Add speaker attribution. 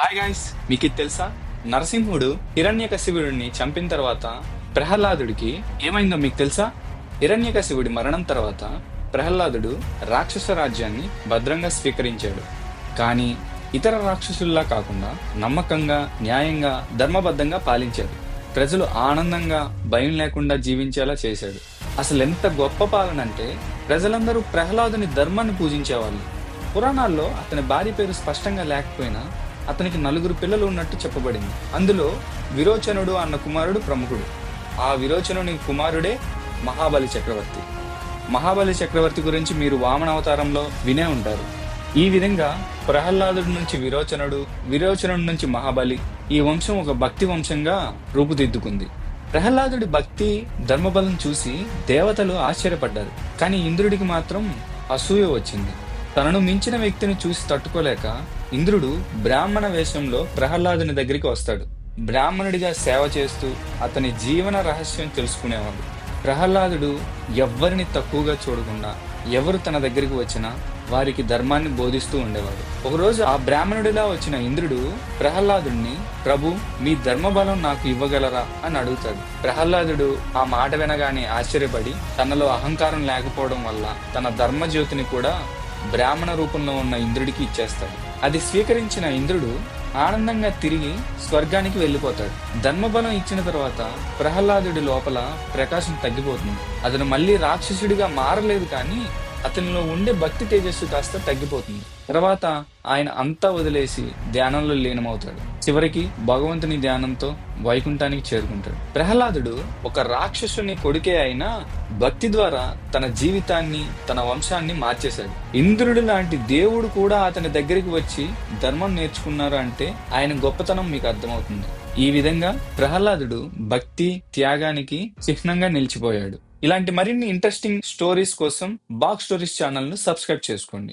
Speaker 1: Hi guys మీకు ఇది తెలుసా? నరసింహుడు హిరణ్యకశివుడిని చంపిన తర్వాత ప్రహ్లాదుడికి ఏమైందో మీకు తెలుసా? హిరణ్యకశివుడి మరణం తర్వాత ప్రహ్లాదుడు రాక్షస రాజ్యాన్ని భద్రంగా స్వీకరించాడు. కానీ ఇతర రాక్షసుల్లా కాకుండా నమ్మకంగా న్యాయంగా ధర్మబద్ధంగా పాలించాడు. ప్రజలు ఆనందంగా భయం లేకుండా జీవించేలా చేశాడు. అసలు ఎంత గొప్ప పాలన అంటే ప్రజలందరూ ప్రహ్లాదుని ధర్మాన్ని పూజించేవాళ్ళు. పురాణాల్లో అతని భార్య పేరు స్పష్టంగా లేకపోయినా అతనికి నలుగురు పిల్లలు ఉన్నట్టు చెప్పబడింది. అందులో విరోచనుడు అన్న కుమారుడు ప్రముఖుడు. ఆ విరోచనుని కుమారుడే మహాబలి చక్రవర్తి. మహాబలి చక్రవర్తి గురించి మీరు వామన అవతారంలో వినే ఉంటారు. ఈ విధంగా ప్రహ్లాదుడి నుంచి విరోచనుడు విరోచనుడి నుంచి మహాబలి ఈ వంశం ఒక భక్తి వంశంగా రూపుదిద్దుకుంది. ప్రహ్లాదుడి భక్తి ధర్మబలం చూసి దేవతలు ఆశ్చర్యపడ్డారు. కానీ ఇంద్రుడికి మాత్రం అసూయ వచ్చింది. తనను మించిన వ్యక్తిని చూసి తట్టుకోలేక ఇంద్రుడు బ్రాహ్మణ వేషంలో ప్రహ్లాదుని దగ్గరికి వస్తాడు. బ్రాహ్మణుడిగా సేవ చేస్తూ అతని జీవన రహస్యం తెలుసుకునేవాడు. ప్రహ్లాదుడు ఎవ్వరిని తక్కువగా చూడకుండా ఎవరు తన దగ్గరికి వచ్చినా వారికి ధర్మాన్ని బోధిస్తూ ఉండేవాడు. ఒకరోజు ఆ బ్రాహ్మణుడిలా వచ్చిన ఇంద్రుడు ప్రహ్లాదుడిని ప్రభు మీ ధర్మబలం నాకు ఇవ్వగలరా? అని అడుగుతాడు. ప్రహ్లాదుడు ఆ మాట వినగానే ఆశ్చర్యపడి తనలో అహంకారం లేకపోవడం వల్ల తన ధర్మజ్యోతిని కూడా బ్రాహ్మణ రూపంలో ఉన్న ఇంద్రుడికి ఇచ్చేస్తాడు. అది స్వీకరించిన ఇంద్రుడు ఆనందంగా తిరిగి స్వర్గానికి వెళ్ళిపోతాడు. ధర్మబలం ఇచ్చిన తర్వాత ప్రహ్లాదుడి లోపల ప్రకాశం తగ్గిపోతుంది. అతను మళ్ళీ రాక్షసుడిగా మారలేదు కానీ అతనిలో ఉండే భక్తి తేజస్సు కాస్త తగ్గిపోతుంది. తర్వాత ఆయన అంతా వదిలేసి ధ్యానంలో లీనమవుతాడు. చివరికి భగవంతుని ధ్యానంతో వైకుంఠానికి చేరుకుంటాడు. ప్రహ్లాదుడు ఒక రాక్షసుని కొడుకే అయినా భక్తి ద్వారా తన జీవితాన్ని తన వంశాన్ని మార్చేశాడు. ఇంద్రుడు లాంటి దేవుడు కూడా అతని దగ్గరికి వచ్చి ధర్మం నేర్చుకున్నారు అంటే ఆయన గొప్పతనం మీకు అర్థమవుతుంది. ఈ విధంగా ప్రహ్లాదుడు భక్తి త్యాగానికి చిహ్నంగా నిలిచిపోయాడు. ఇలాంటి మరిన్ని ఇంట్రెస్టింగ్ స్టోరీస్ కోసం బాక్ స్టోరీస్ ఛానల్ను సబ్స్క్రైబ్ చేసుకోండి.